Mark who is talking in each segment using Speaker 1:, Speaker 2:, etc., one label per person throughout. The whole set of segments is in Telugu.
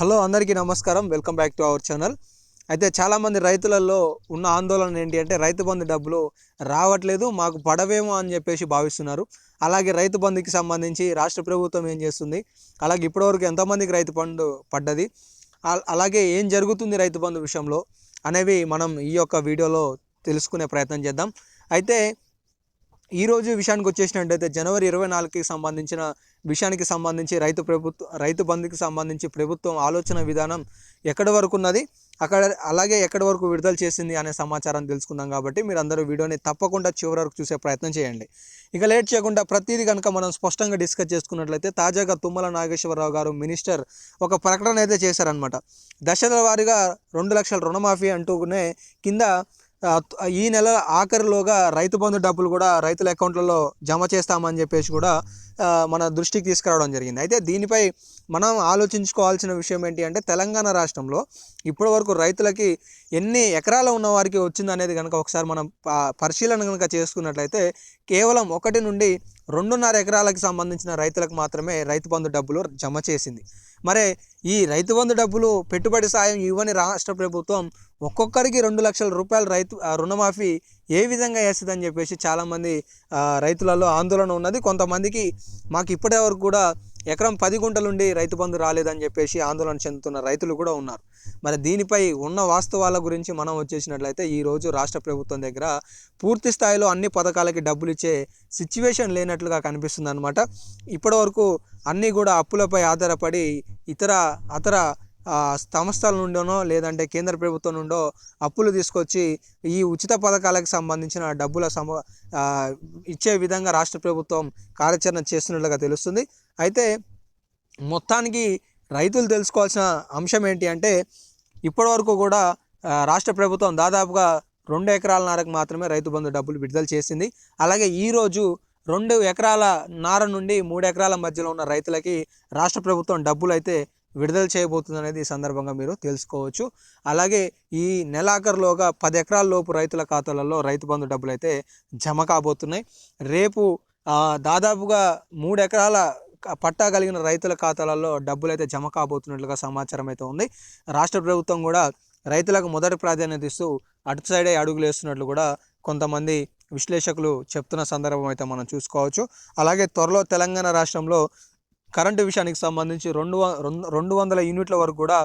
Speaker 1: హలో అందరికీ నమస్కారం. Welcome back to our channel. అయితే చాలామంది రైతులలో ఉన్న ఆందోళన ఏంటి అంటే రైతు బంధు డబ్బులు రావట్లేదు మాకు పడవేమో అని చెప్పేసి భావిస్తున్నారు. అలాగే రైతు బంధుకి సంబంధించి రాష్ట్ర ప్రభుత్వం ఏం చేస్తుంది? అలాగే ఇప్పటివరకు ఎంతమందికి రైతు బంధు పడ్డది? అలాగే ఏం జరుగుతుంది రైతు బంధు విషయంలో అనేవి మనం ఈ యొక్క వీడియోలో తెలుసుకునే ప్రయత్నం చేద్దాం. అయితే ఈరోజు విషయానికి వచ్చేసినట్టయితే జనవరి ఇరవై నాలుగుకి సంబంధించిన విషయానికి సంబంధించి రైతు ప్రభుత్వ రైతు బంధుకి సంబంధించి ప్రభుత్వం ఆలోచన విధానం ఎక్కడి వరకు ఉన్నది అక్కడ అలాగే ఎక్కడి వరకు విడుదల చేసింది అనే సమాచారం తెలుసుకుందాం కాబట్టి మీరు అందరూ వీడియోని తప్పకుండా చివరి వరకు చూసే ప్రయత్నం చేయండి. ఇక లేట్ చేయకుండా ప్రతిదీ కనుక మనం స్పష్టంగా డిస్కస్ చేసుకున్నట్లయితే తాజాగా తుమ్మల నాగేశ్వరరావు గారు మినిస్టర్ ఒక ప్రకటన అయితే చేశారనమాట దశల వారీగా రెండు లక్షల రుణమాఫీ అంటూనే కింద ఈ నెల ఆఖరిలోగా రైతు బంధు డబ్బులు కూడా రైతుల అకౌంట్లలో జమ చేస్తామని చెప్పేసి కూడా మన దృష్టికి తీసుకురావడం జరిగింది. అయితే దీనిపై మనం ఆలోచించుకోవాల్సిన విషయం ఏంటి అంటే తెలంగాణ రాష్ట్రంలో ఇప్పటివరకు రైతులకి ఎన్ని ఎకరాలు ఉన్న వారికి వచ్చింది అనేది కనుక ఒకసారి మనం పరిశీలన కనుక చేసుకున్నట్లయితే కేవలం ఒకటి నుండి రెండున్నర ఎకరాలకు సంబంధించిన రైతులకు మాత్రమే రైతు బంధు డబ్బులు జమ చేసింది. మరి ఈ రైతు బంధు డబ్బులు పెట్టుబడి సాయం ఇవ్వని రాష్ట్ర ప్రభుత్వం ఒక్కొక్కరికి రెండు లక్షల రూపాయలు రైతు రుణమాఫీ ఏ విధంగా వేస్తుందని చెప్పేసి చాలామంది రైతులలో ఆందోళన ఉన్నది. కొంతమందికి మాకు ఇప్పటి వరకు కూడా ఎకరం పది గుంటలుండి రైతు బంధు రాలేదని చెప్పేసి ఆందోళన చెందుతున్న రైతులు కూడా ఉన్నారు. మరి దీనిపై ఉన్న వాస్తవాల గురించి మనం వచ్చేసినట్లయితే ఈరోజు రాష్ట్ర ప్రభుత్వం దగ్గర పూర్తి స్థాయిలో అన్ని పథకాలకి డబ్బులు ఇచ్చే సిచ్యువేషన్ లేనట్లుగా కనిపిస్తుంది అనమాట ఇప్పటివరకు అన్నీ కూడా అప్పులపై ఆధారపడి ఇతర అతర సంస్థల నుండోనో లేదంటే కేంద్ర ప్రభుత్వం నుండో అప్పులు తీసుకొచ్చి ఈ ఉచిత పథకాలకు సంబంధించిన డబ్బుల సమ ఇచ్చే విధంగా రాష్ట్ర ప్రభుత్వం కార్యాచరణ చేస్తున్నట్లుగా తెలుస్తుంది. అయితే మొత్తానికి రైతులు తెలుసుకోవాల్సిన అంశం ఏంటి అంటే ఇప్పటివరకు కూడా రాష్ట్ర ప్రభుత్వం దాదాపుగా రెండు ఎకరాల నారకు మాత్రమే రైతు బంధు డబ్బులు విడుదల చేసింది. అలాగే ఈరోజు రెండు ఎకరాల నార నుండి మూడు ఎకరాల మధ్యలో ఉన్న రైతులకి రాష్ట్ర ప్రభుత్వం డబ్బులు అయితే విడుదల చేయబోతుంది అనేది ఈ సందర్భంగా మీరు తెలుసుకోవచ్చు. అలాగే ఈ నెలాఖరులోగా పది ఎకరాల లోపు రైతుల ఖాతాలలో రైతు బంధు డబ్బులు అయితే జమ కాబోతున్నాయి. రేపు దాదాపుగా మూడు ఎకరాల పట్టా కలిగిన రైతుల ఖాతాలలో డబ్బులు అయితే జమ కాబోతున్నట్లుగా సమాచారం అయితే ఉంది. రాష్ట్ర ప్రభుత్వం కూడా రైతులకు మొదటి ప్రాధాన్యత ఇస్తూ అటు సైడే అడుగులు వేస్తున్నట్లు కూడా కొంతమంది విశ్లేషకులు చెప్తున్న సందర్భం అయితే మనం చూసుకోవచ్చు. అలాగే త్వరలో తెలంగాణ రాష్ట్రంలో కరెంటు విషయానికి సంబంధించి రెండు రెండు రెండు వందల యూనిట్ల వరకు కూడా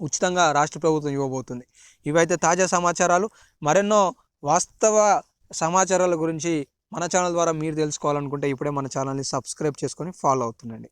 Speaker 1: ఉచితంగా రాష్ట్ర ప్రభుత్వం ఇవ్వబోతుంది. ఇవైతే తాజా సమాచారాలు. మరెన్నో వాస్తవ సమాచారాల గురించి మన ఛానల్ ద్వారా మీరు తెలుసుకోవాలనుకుంటే ఇప్పుడే మన ఛానల్ని సబ్స్క్రైబ్ చేసుకొని ఫాలో అవుతుండండి.